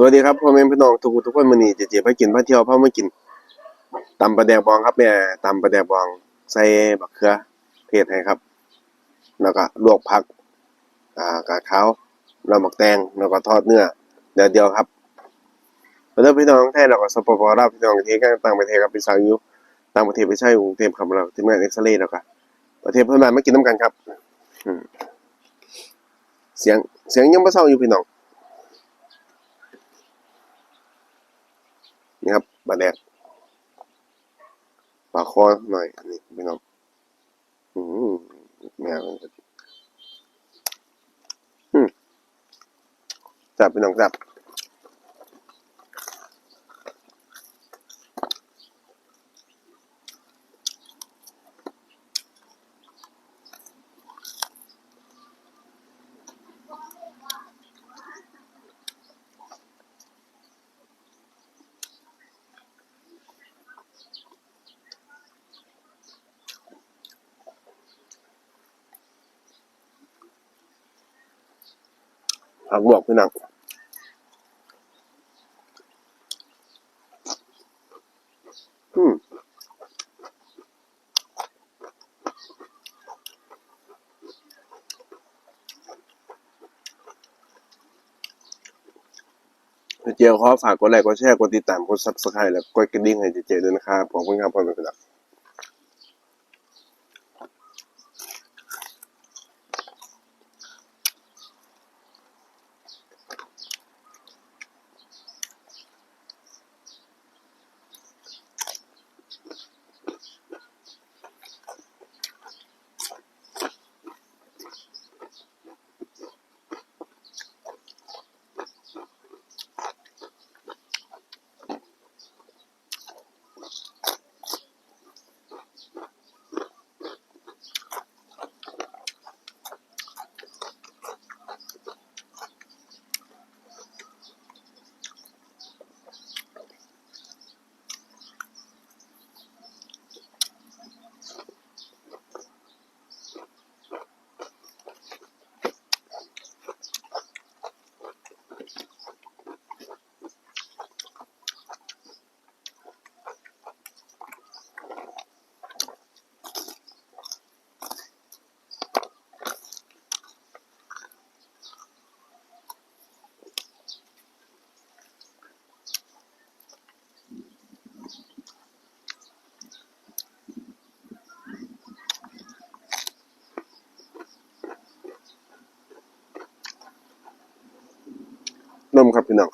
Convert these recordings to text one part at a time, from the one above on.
สวัสดีครับพ่อแม่พี่น้องทุกทุกคนมื้อนี้เจเจพากินพาเที่ยวพามากินตำปลาแดกบองครับแม่ตำปลาแดกบองใส่บักเขือเทศให้ครับ แล้วก็ลวกผักอ่ากาดขาแล้วหมักแตงแล้วก็ทอดเนื้อเดี๋ยวเดียวครับแล้วพี่น้องไทยแล้วก็สปปลาวพี่น้องที่ต่างประเทศครับพี่สาวยู่ต่างประเทศไปใช้กรุงเทพครับเราทีมงานเอ็กซเรย์แล้วก็ประเทศเพื่อนบ้านมากินน้ำกันครับเสียงเสียงยังบ่เศร้าอยู่พี่น้อง นี่ครับปลาแดดปลาคอหน่อย อันนี้พี่น้องอืมแมวอืมจับพี่น้องจับ ผักลวกพี่น้องอืมเจลขอฝากกดไลค์กดแชร์กดติดตามกดซับสไครต์แล้วกดกระดิ่งให้เจเจด้วยนะครับ ขอบคุณครับพ่อแม่พี่น้อง นมครับพี่น้อง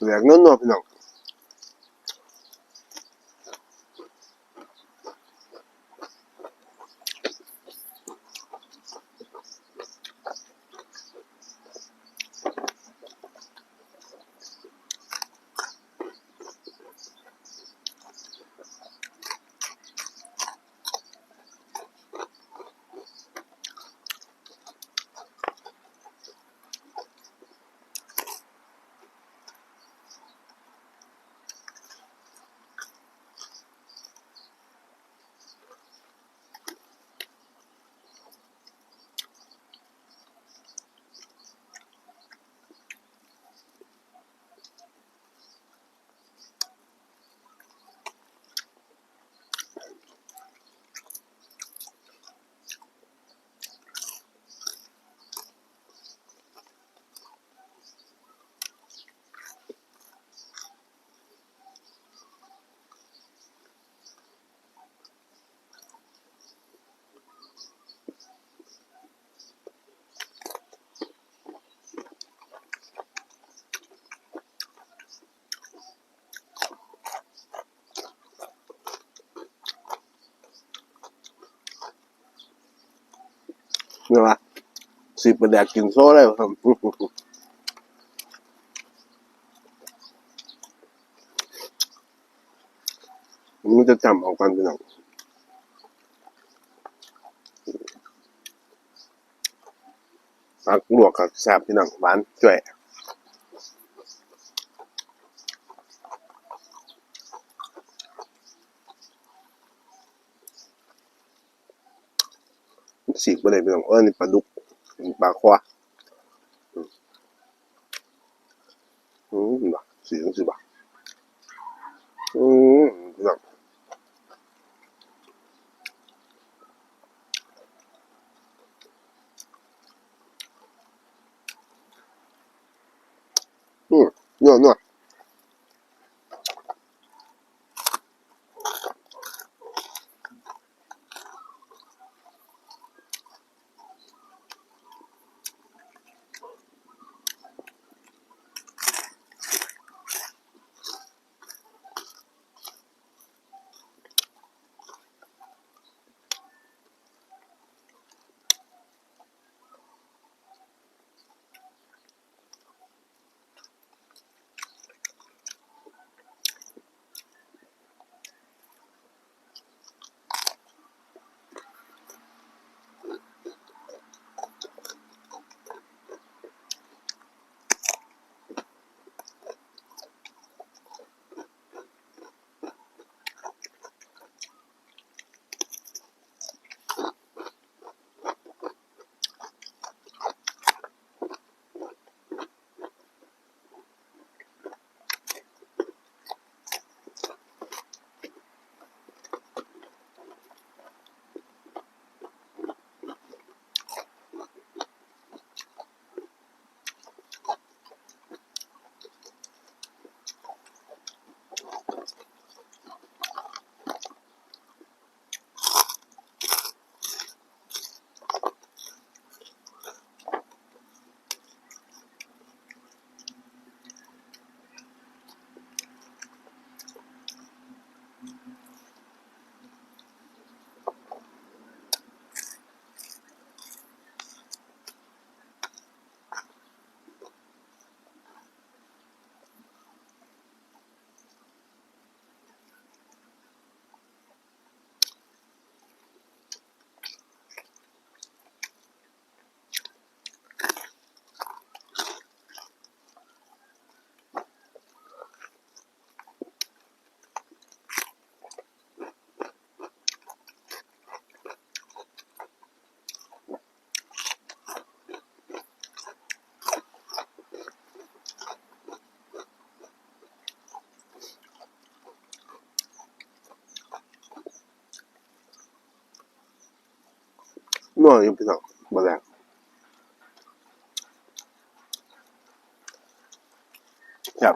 เหลือ งนวลๆพี่น้องนี่วะสิบประแดกกินโซ่เลยครับมันจะจำเอากันพี่น้องปักลวกกับแซ่บพี่น้องหวานจ่วย สีก็เลยพี่น้องเออนี่ปลาดุกปลาควา นวดอยู่พี่น้องมาแล้วครับ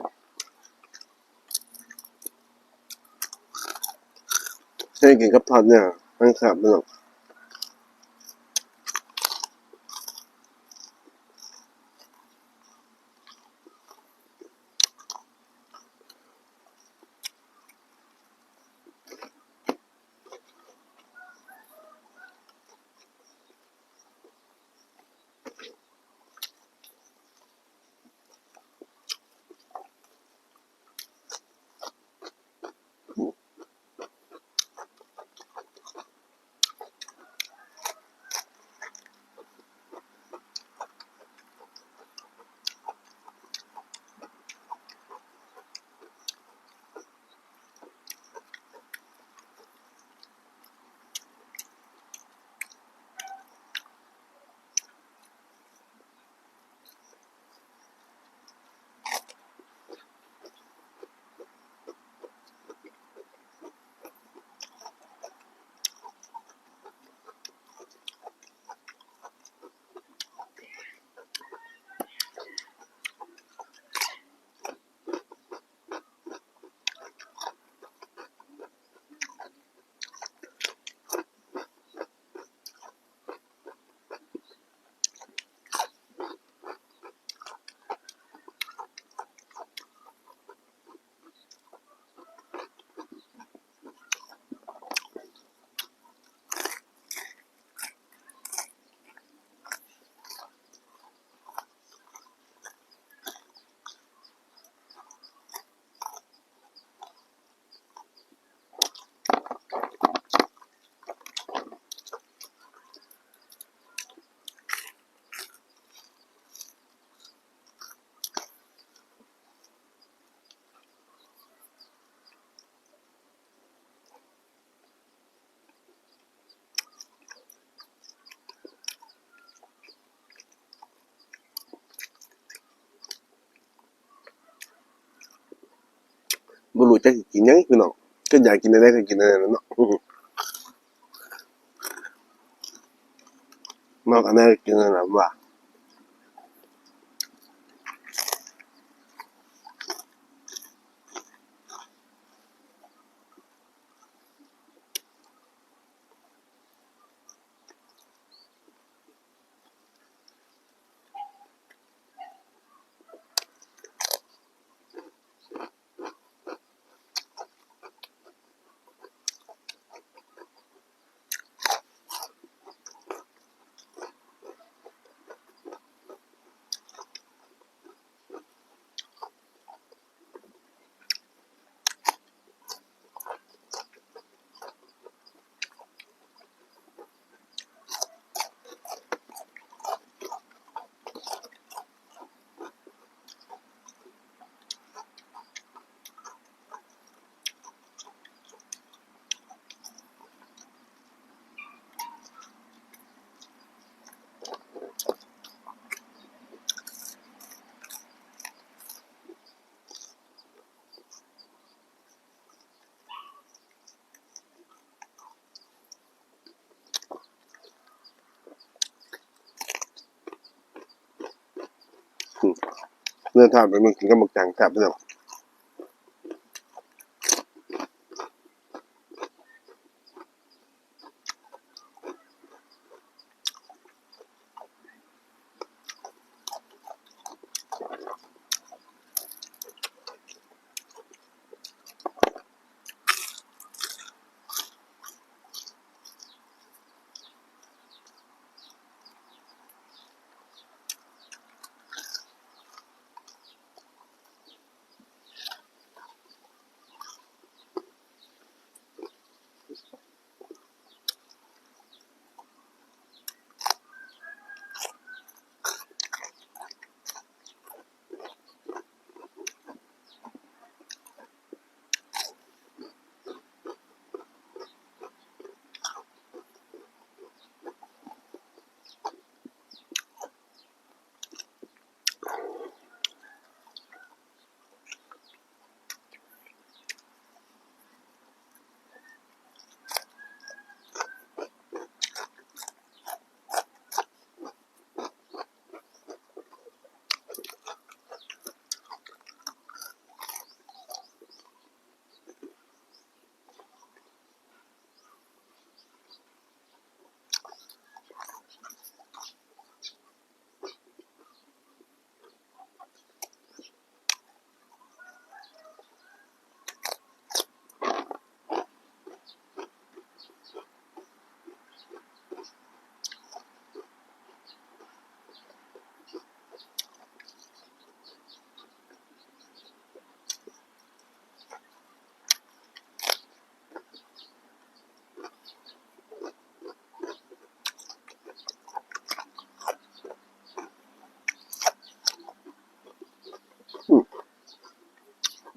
ให้กินกับทอดเนี่ยมันครับพี่น้อง รู้จักสิกินยังพี่น้องก็อยากกินอะไรก็กินอะไรนะเนาะอื้อหือมากอันนั้นกินอันนั้นว่า เนื่อทอดไปมันกินกับหมึกจังแซ่บพี่น้อง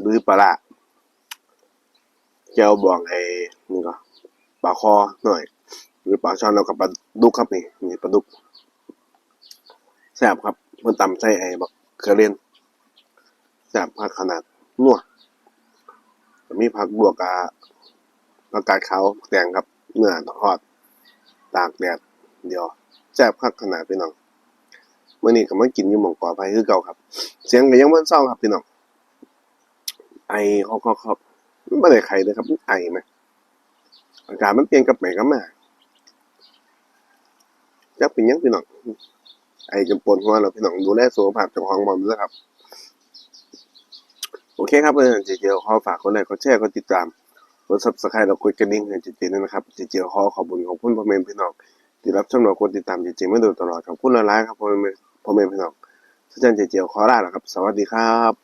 หรือปลาเจ้าบองไอ้นี่ก็ปลาคอหน่อย หรือปลาช่อนแล้วกับปลาดุกครับนี่นี่ปลาดุกแซ่บครับมันตำใส่ไอ้บักเขือเรียนแซ่บผักขนาดนัวมีผักบวกกับผักกาดขาวแดงครับเนื้อทอดตากแดดเดียวแซ่บคักขนาดพี่น้องเมื่อนี้ก็มากินอยู่หม่องก่อไปคือเก่าครับ เสียงก็ยังบ่เศร้าครับพี่น้อง ไอฮอกๆครับไม่ได้ไข้เลยครับไอไหมอากาศมันเปลี่ยนกับไปกับมาจักเป็นยังพี่น้องไอจนปวดหัวแล้วพี่น้องดูแลสุขภาพเจ้าของบ่ด้วยครับ โอเคครับเพื่อนเจเจขอฝากคนไหนเขาแชร์เขาติดตามกด subscribe แล้วกดกระดิ่งให้เจเจด้วยนะครับเจเจขอขอบคุณขอบคุณพ่อแม่พี่น้องที่รับชมเรากดติดตามเจเจมาโดยตลอดขอบคุณหลายๆครับพ่อแม่พ่อแม่พี่น้องท่านเจเจขอลาแล้วครับ สวัสดีครับ